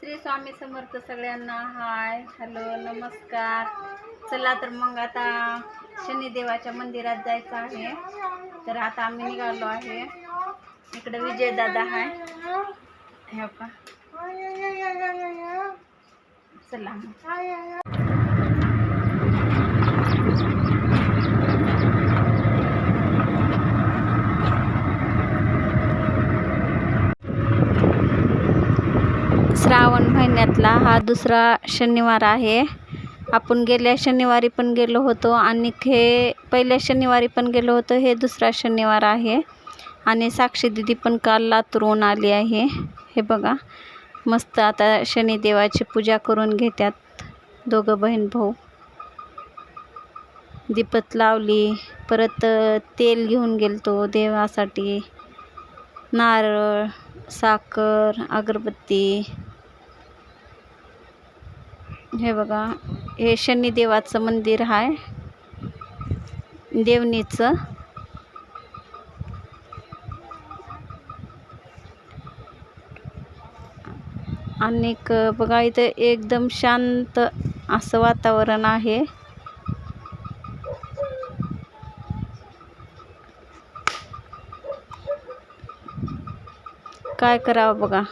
श्री स्वामी समर्थ सगळ्यांना. Hi hello नमस्कार. चला तर मग आता शनिदेवाच्या मंदिरात जायचं आहे. तर आता आम्ही निघालो आहे. इकडे विजय दादा आहे हे का चला मग. श्रावण महिन्यातला हा दुसरा शनिवार आहे. आपण गेल्या शनिवारी पण गेलो होतो आणि हे पहिल्या शनिवारी पण गेलो होतो. हे दुसरा शनिवार आहे. आणि साक्षी दिदी पण काल लातूरहून आली आहे. हे बघा. मस्त आता शनिदेवाची पूजा करून घेतात दोघं बहीण भाऊ. दीपत लावली. परत तेल घेऊन गेलतो देवासाठी. नारळ साखर अगरबत्ती. हे बघा हे शनिदेवाचं मंदिर आहे देवणीचं. आणि बघा इथं एकदम शांत असं वातावरण आहे. काय करावं बघा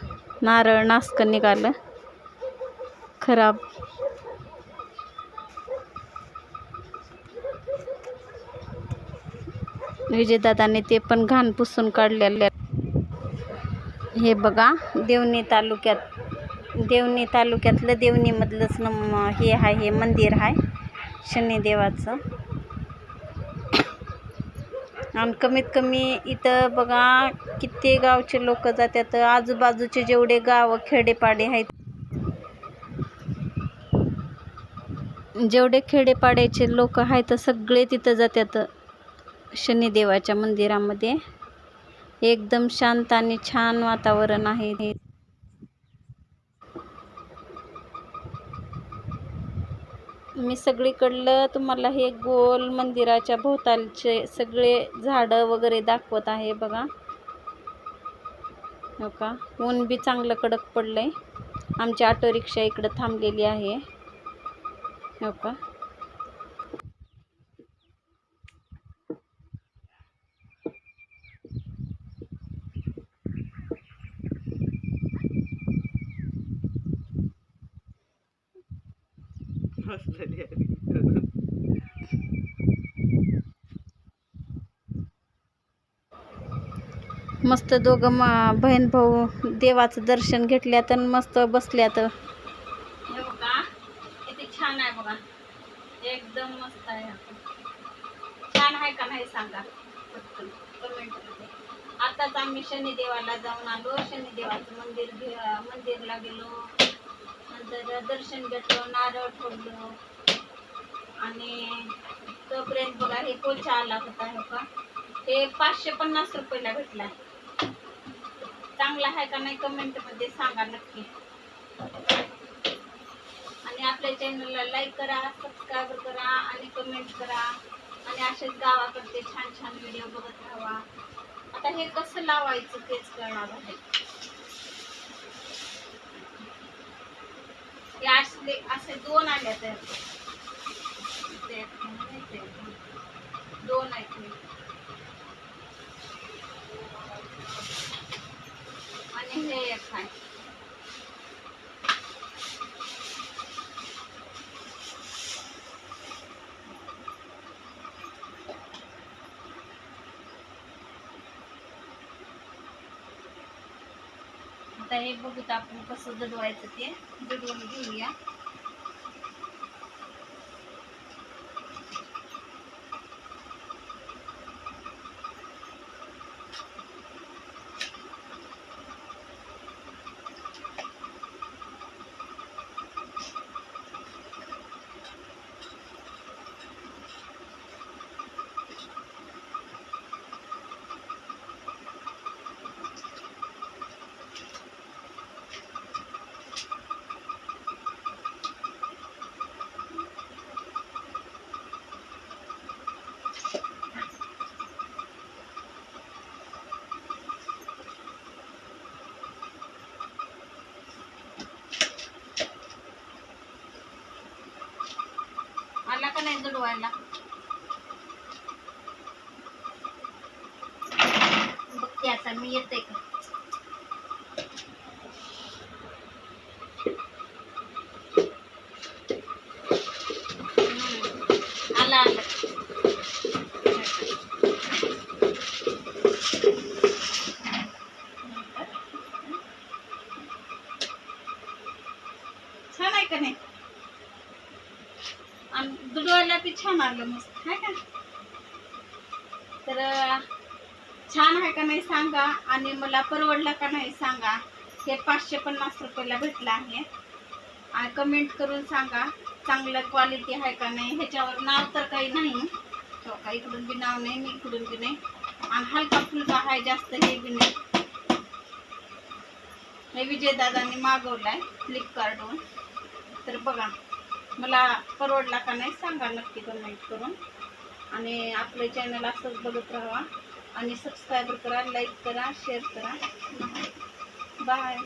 नारळ नासकं निघालं. खराब. विजयदादाने ते पण घाण पुसून काढलेले. हे बघा देवणी तालुक्यात देवणी तालुक्यातलं देवणीमधलंच नम हे आहे हे मंदिर आहे शनिदेवाचं. आणि कमीत कमी इथं बघा किती गावचे लोक जातात आजूबाजूचे जेवढे गाव खेडेपाडे आहेत. जेवढे खेडेपाड्याचे लोक आहेत सगळे तिथं जातात शनिदेवाच्या मंदिरामध्ये. एकदम शांत आणि छान वातावरण आहे. हे मी सगळीकडलं तुम्हाला हे गोल मंदिराच्या भोवतालचे सगळे झाडं वगैरे दाखवत आहे बघा. हो का? ऊन बी चांगलं कडक पडलं आहे आमची ऑटो रिक्षा इकडं थांबलेली आहे. हो का? मस्त दोघं मा बहीण भाऊ देवाचं दर्शन घेतल्यात आणि मस्त बसल्यात. हे बघा किती छान आहे बघा. एकदम मस्त आहे छान आहे का नाही सांगा? आताच आम्ही शनिदेवाला जाऊन आलो. शनिदेवाचं मंदिर मंदिरला गेलो. नंतर दर्शन घेतलं नारळ फोडलं. आणि तोपर्यंत बघा हे पोचा आला होता हे का हे पाचशे पन्नास रुपयाला भेटला. चांगला आहे का नाही कमेंटमध्ये सांगा नक्की. आणि आपल्या चॅनलला लाईक करा सबस्क्राईब करा आणि कमेंट करा. आणि असेच गावाकडचे छान छान व्हिडिओ बघत राहा. आता हे कसं लावायचं तेच करणार आहे. हे असे दोन आले तर दोन आहेत आणि हे एक आहे. आता हे बघूत आपण कसं दडवायचं ते. दडवून घेऊया. वाढला बघते आता मी येते का? आला आला. छान आहे का नाही? आणि ते छान आलं मस्त आहे का? तर छान आहे का नाही सांगा आणि मला परवडला का नाही सांगा. हे पाचशे पन्नास रुपयाला भेटलं आहे. आणि कमेंट करून सांगा चांगलं क्वालिटी आहे का नाही? ह्याच्यावर नाव तर काही नाही. हो का? इकडून बी नाव नाही मी इकडून बी नाही. आणि हलका फुलका आहे जास्त हे बी नाही. हे विजयदादांनी मागवलाय फ्लिपकार्टवरून तर बघा. मला परवडला का नाही सांगा नक्की कमेंट करून. आणि आपलं चॅनल असंच बघत राहा. आणि सबस्क्राईब करा लाईक करा शेअर करा. बाय.